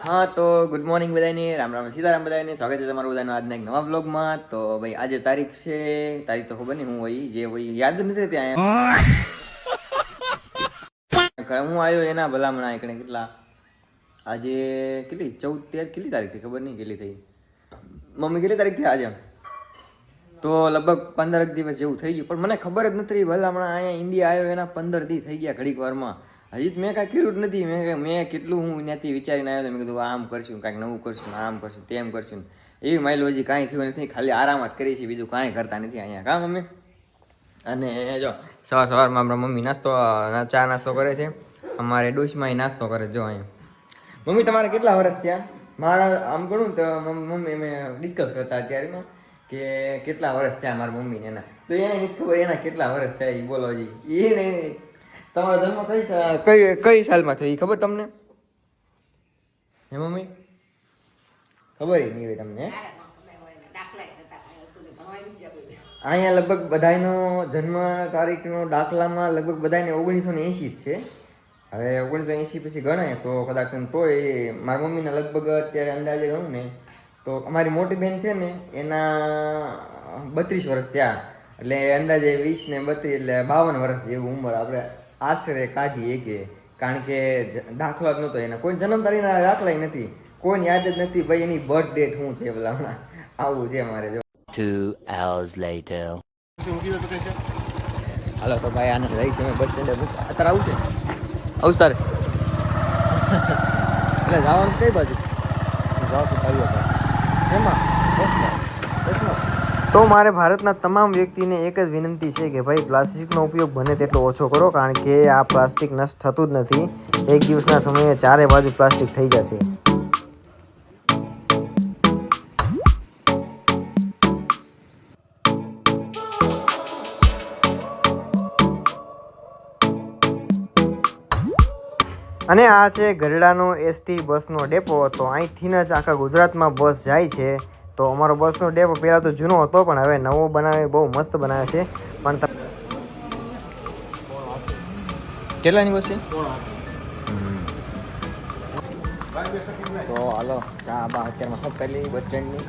હા તો good morning બધાને રામ રામ સીતારામ બધાને સ્વાગત છે તમારું બધાનું આજના એક નવા બ્લોગમાં તો ભાઈ આજે તારીખ છે. તારીખ તો ખબર નહીં હું હોય જે હોય યાદ નથી અહીંયા. હું આવ્યો એના ભલામણા એકણે કેટલા. આજે કેટલી? ચૌદ તેર કેટલી તારીખ થઈ? ખબર નહીં કેટલી થઈ. મમ્મી કેટલી તારીખ થઈ આજે? તો લગભગ પંદર દિવસ જેવું થઈ ગયું. પણ મને ખબર જ નથી ભલામણ ભલામણા અહીંયા ઇન્ડિયા આવ્યો એના પંદર દી થઈ ગયા ઘડીક વારમાં. હજી મેં કાંઈ કર્યું જ નથી. મેં મેં કેટલું હું ત્યાંથી વિચારીને આવ્યો હતો મેં કીધું, આમ કરશું, કાંઈક નવું કરશું, આમ કરશું, તેમ કરશું. એવી માઇલોજી કાંઈ થયું નથી. ખાલી આરામ જ કરી છે બીજું કાંઈ કરતા નથી અહીંયા. કા મમ્મી? અને જો, સવાર સવારમાં આપણા મમ્મી નાસ્તો ચા નાસ્તો કરે છે. અમારે ડોશમાં નાસ્તો કરે, જો અહીંયા. મમ્મી, તમારે કેટલા વર્ષ થયા? મારા, આમ ગણું તો મમ- મમ્મી, અમે ડિસ્કસ કરતા અત્યારે કે કેટલા વર્ષ થયા મારા મમ્મીને એના. તો એને નથી ખબર એના કેટલા વર્ષ થયા એ બોલો હજી. એ ને તમારો જન્મ કઈ કઈ કઈ સાલમાં એ ખબર તમને? હે, મમ્મી? ખબર નહીં હોય તમને અહીંયા લગભગ બધાયનો જન્મ તારીખનો દાખલામાં લગભગ બધાને ઓગણીસો ને એંસી જ છે. હવે ઓગણીસો એંસી પછી ગણાય, તો કદાચ તોય મારા મમ્મીના લગભગ અત્યારે અંદાજે ગણું ને, તો અમારી મોટી બહેન છે ને, એના બત્રીસ વર્ષ થયા. એટલે અંદાજે વીસ ને બત્રીસ, એટલે બાવન વર્ષ જેવું ઉંમર આપણે આશરે કાઢીએ કે કારણ કે દાખલો જ નહોતો એના. કોઈ જન્મ તારીખના દાખલા નથી. કોઈને યાદ જ નથી ભાઈ એની બર્થ ડેટ શું છે પેલા હમણાં. આવું છે મારે જો. Two hours later. હાલો તો ભાઈ આને રહી તમે બસ સ્ટેન્ડે અત્યારે આવું છે? આવું તારે? એટલે જવાનું કઈ બાજુ? તો મારે ભારતના તમામ વ્યક્તિને એક જ વિનંતી છે કે ભાઈ પ્લાસ્ટિકનો ઉપયોગ બને તેટલો ઓછો કરો, કારણ કે આ પ્લાસ્ટિક નષ્ટ થતું જ નથી. એક દિવસના સમયે ચારે બાજુ પ્લાસ્ટિક થઈ જશે. અને આ છે ગરડાનો એસટી બસનો ડેપો. તો અહીંથી જ આખા ગુજરાતમાં બસ જાય છે. તો અમારો બસનો ડેપો પહેલાં તો જૂનો હતો પણ હવે નવો બનાવે બહુ મસ્ત બનાવે છે. પણ કેટલાની બસ છે? તો હાલો ચા બા અત્યારમાં પહેલી બસ સ્ટેન્ડની.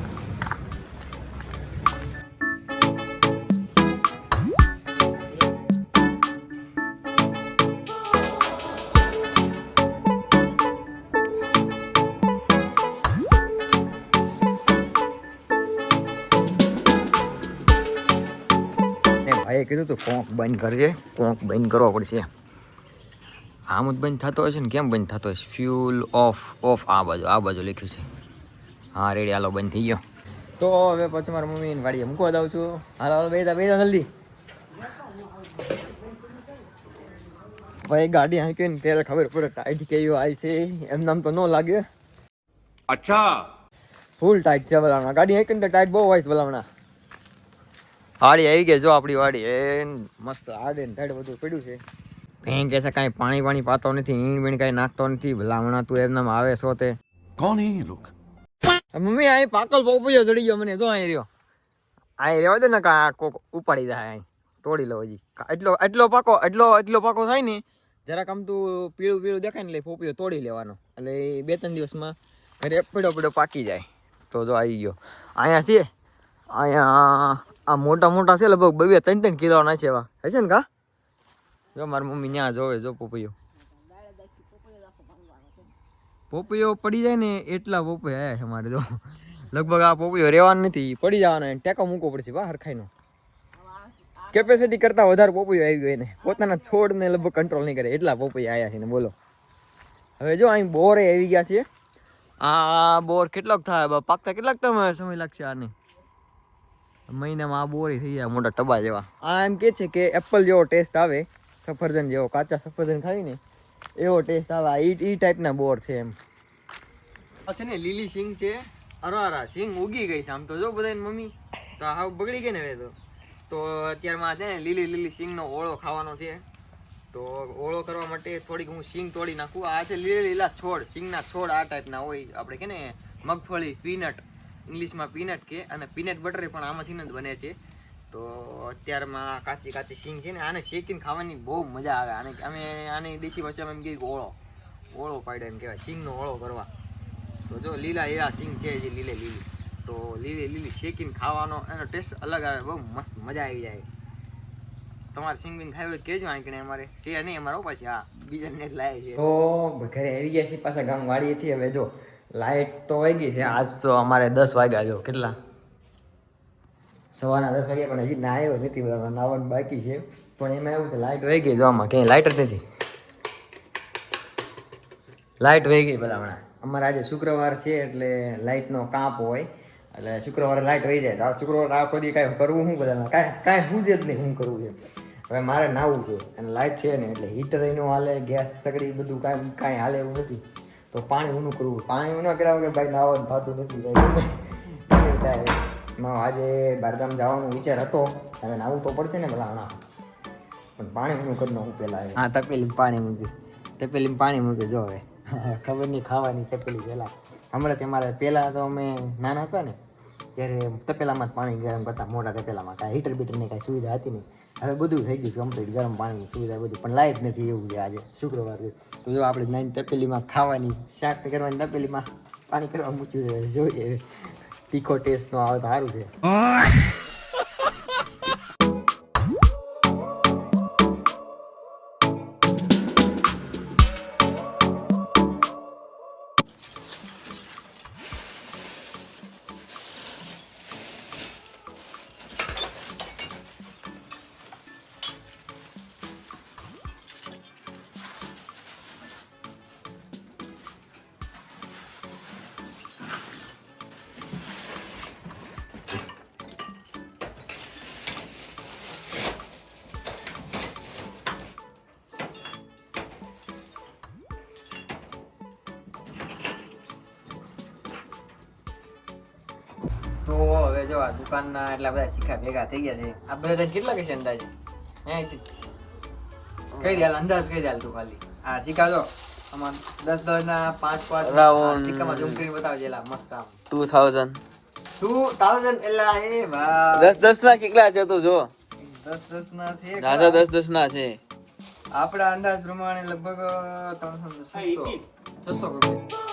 ભાઈએ કીધું હતું કોંક બંધ કરજે કોંક બંધ કરવો પડશે. આમ જ બંધ થતો હોય છે ને કેમ બંધ થતો હશે ફ્યુલ ઓફ ઓફ આ બાજુ આ બાજુ લખ્યું છે. હા રેડી હાલો બંધ થઈ ગયો. તો હવે પછી મારા મમ્મીને વાડીએ મૂકવા જાઉં છું. હાલો હાલો બેસા બેસા જલ્દી. ભાઈ ગાડી હાંકીને ત્યારે ખબર પડે ટાઈટ કેવી આવી છે. એમ નામ તો ન લાગે. અચ્છા. ફૂલ ટાઈટ છે ભલામણા ગાડી હાંકી હાંકીને ટાઈટ બહુ હોય છે ભલામણા હાડી આવી ગઈ જો આપણી વાડી. એ મસ્ત હાડે ને ધડ બધું પડ્યું છે. અહીં કે છે કાંઈ પાણી પાણી પાતો નથી ઈણ બીણ કાંઈ નાખતો નથી. ભલામણા તું એમનામ આવે છો તે. કોણ હે લોક? મમ્મી અહીં પાકલ પોપૈયો ચડી ગયો મને. જો અહીં રહ્યો. અહીં રહેવા દે ને કા કોક ઉપાડી જાય અહીં. તોડી લો હજી. એટલો એટલો પાકો એટલો એટલો પાકો થાય ને જરાક આમ તું પીળું પીળું દેખાય ને એટલે પોપીઓ તોડી લેવાનો. એટલે બે ત્રણ દિવસમાં ઘરે પીડો પીડો પાકી જાય. તો જો આવી ગયો. અહીંયા છીએ. અહીંયા આ મોટા મોટા છે, લગભગ બે બે ત્રણ ત્રણ કિલોના છે એવા. હશે ને કા? જો મારી મમ્મી ત્યાં જોવે જો પોપૈયો. પોપૈયો પડી જાય ને એટલા પોપૈયા આવ્યા છે મારે જો. લગભગ આ પોપૈયો રહેવાનો નથી પડી જવાનો ટેકો મૂકવો પડશે બા હરખાઈનો. કેપેસિટી કરતા વધારે પોપૈયો આવી ગયો એને. પોતાના છોડને લગભગ કંટ્રોલ નહીં કરે, એટલા પોપૈયા આવ્યા છે ને બોલો. હવે જો અહીં બોરે આવી ગયા છે. આ બોર કેટલોક થાય પાકતા કેટલાક તમે સમય લાગશે આને? મહિનામાં આ બોરી થઈ જાય મોટા ટબા જેવા. આ એમ કે છે કે એપલ જેવો ટેસ્ટ આવે સફરજન જેવો કાચા સફરજન ખાવી ને એવો ટેસ્ટ આવે. આ ઈ ઈ ટાઈપના બોર છે એમ. છે ને લીલી સિંગ છે અરારા સિંગ ઉગી ગઈ છે. આમ તો જો બધા મમ્મી તો હાવ બગડી ગઈ ને હવે તો. તો અત્યારમાં છે ને લીલી લીલી સિંગનો ઓળો ખાવાનો છે. તો ઓળો કરવા માટે થોડીક હું સિંગ તોડી નાખું. આ છે લીલા લીલા છોડ સિંગના છોડ આ ટાઈપના હોય. આપણે કે ને મગફળી પીનટ ઇંગ્લિશમાં પીનટ કે, અને પીનટ બટર પણ આમાંથી જ બને છે. તો અત્યારમાં કાચી કાચી સિંગ છે ને, આને શેકીને ખાવાની બહુ મજા આવે. આને અમે આની દેશી ભાષામાં એમ કહીએ ઓળો. ઓળો પાડ્યો એમ કહેવાય શીંગનો ઓળો કરવા. તો જો લીલા એવા સિંગ છે જે લીલે લીલી. તો લીલી લીલી શેકીને ખાવાનો, એનો ટેસ્ટ અલગ આવે, બહુ મસ્ત મજા આવી જાય. તમારે સિંગ બિંગ ખાવી હોય કેજો આંકણે અમારે. છે નહીં અમારો? પછી હા બીજા ને લાવે છે. તો ઘરે આવી ગયા છે પાછા ગામ વાળીએથી હવે જો લાઈટ તો વાગી છે. આજ તો અમારે દસ વાગ્યા જો, કેટલા? સવારના દસ વાગ્યા પણ હજી આવ્યો, નથી નાવાનું બાકી છે. પણ એમાં એવું છે, લાઈટ વહી ગઈ જો આમાં, ક્યાંય લાઈટ જ નથી. લાઈટ વહી ગઈ બધા હમણાં. અમારે આજે શુક્રવાર છે એટલે લાઇટનો કાપ હોય. એટલે શુક્રવારે લાઇટ વહી જાય. આ શુક્રવાર આખો દી કાંઈ કરવું શું બધા કાંઈ કાંઈ હું જ નહીં હું કરવું છે હવે મારે નાવું છે. અને લાઇટ છે ને, એટલે હીટર એનું હાલે ગેસ સગડી બધું કાંઈ કાંઈ હાલે એવું નથી. તો પાણી ઊનું કરવું. પાણી ઊનું કર્યા વગર ભાઈ નાવાનું થતું નથી ભાઈ. થાય એમાં આજે બારગામ જવાનો વિચાર હતો. હવે નાવું તો પડશે ને ભલા હણા પણ પાણી ઊનું કરી નાખું પહેલાં હા તપેલી પાણી મૂકી તપેલી પાણી મૂકી જો હવે. ખબર નહીં ખાવાની તપેલી પહેલાં. હમણાં તમારે પહેલાં તો અમે નાના હતા ને ત્યારે તપેલામાં જ પાણી ગરમ કરતા મોટા તપેલામાં કાંઈ હીટર બીટરની કાંઈ સુવિધા હતી નહીં હવે બધું થઈ ગયું કમ્પ્લીટ ગરમ પાણીની સુવિધા બધું. પણ લાઇટ નથી એવું છે આજે શુક્રવાર તો જો આપણે નાની તપેલીમાં ખાવાની, શાક કરવાની, તપેલીમાં પાણી કરવા મૂક્યું છે. જોઈએ. તીખો ટેસ્ટ નો આવે તો સારું છે. દુકાનના એટલા બધા શીખા ભેગા થઈ ગયા છે. આ બધા કેટલા કહેશે અંદાજે? હે કઈ દે અંદાજ કઈ દે તું ખાલી. આ શીખા જો આમાં દસ દસ ના પાંચ પાંચ રાઉન્ડ શીખામાં ઝૂમ કરીને બતાવજે એલા મસ્ત આમ. ટુ થાઉઝન્ડ ટુ થાઉઝન્ડ એલા એ વાહ દસ દસ ના કેટલા છે તું જો? દસ દસ ના છે દાદા દસ દસ ના છે. આપણા અંદાજ પ્રમાણે લગભગ ત્રણસો છસો. છસો રૂપિયા.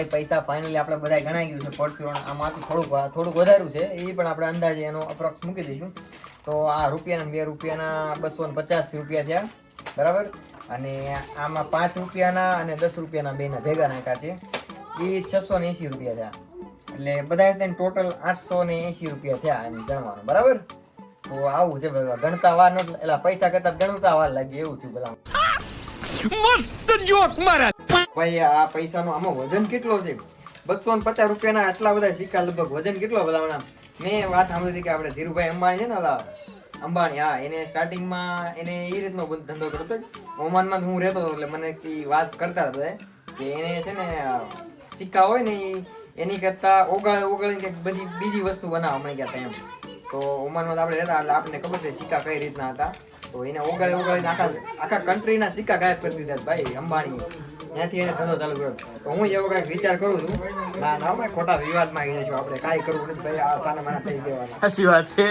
ભાઈ પૈસા ફાઇનલી આપણે બધા ગણાઈ ગયું છે પરચુરણ આમાંથી થોડુંક થોડુંક વધાર્યું છે. એ પણ આપણે અંદાજે એનો અપ્રોક્સ મૂકી દઈશું. તો આ રૂપિયાના બે રૂપિયાના બસો ને પચાસ રૂપિયા થયા. બરાબર? અને આમાં પાંચ રૂપિયાના અને દસ રૂપિયાના બેના ભેગા નાખ્યા છે. એ છસો ને એંસી રૂપિયા થયા. એટલે બધા થઈને ટોટલ આઠસો ને એંસી રૂપિયા થયા એમ ગણવાનું બરાબર? તો આવું છે ગણતા વાર એટલે પૈસા કરતા ગણતા વાર લાગે. એવું થયું પેલા ભાઈ, આ પૈસાનો આમાં વજન કેટલો છે? બસો ને પચાસ રૂપિયાના આટલા બધા સિક્કા લગભગ વજન કેટલો બધા મેં વાત સાંભળી હતી કે આપણે ધીરુભાઈ અંબાણી છે ને ઓલા અંબાણી, હા, એને સ્ટાર્ટિંગમાં એને એ રીતનો ધંધો કરતો ઓમાનમાં હું રહેતો હતો એટલે મને એ વાત કરતા હતા કે એને છે ને સિક્કા હોય ને એની કરતાં ઓગાળે ઓગાળીને કંઈક બધી બીજી વસ્તુ બનાવવા મળી ગયા એમ. તો ઓમાનમાં આપણે રહેતા એટલે આપણને ખબર છે સિક્કા કઈ રીતના હતા. તો એને ઓગાળે ઓગાળીને આખા આખા કન્ટ્રીના સિક્કા ગાયબ કરી દીધા ભાઈ અંબાણી ત્યાંથી એને ધંધો ચાલુ કર્યો. તો હું એવો કાંઈક વિચાર કરું છું. ના ના અમે ખોટા વિવાદમાં આવી જઈશું આપણે કાંઈ કરવું ભાઈ, આ સાના માના થઈ જવાના. સાચી વાત છે.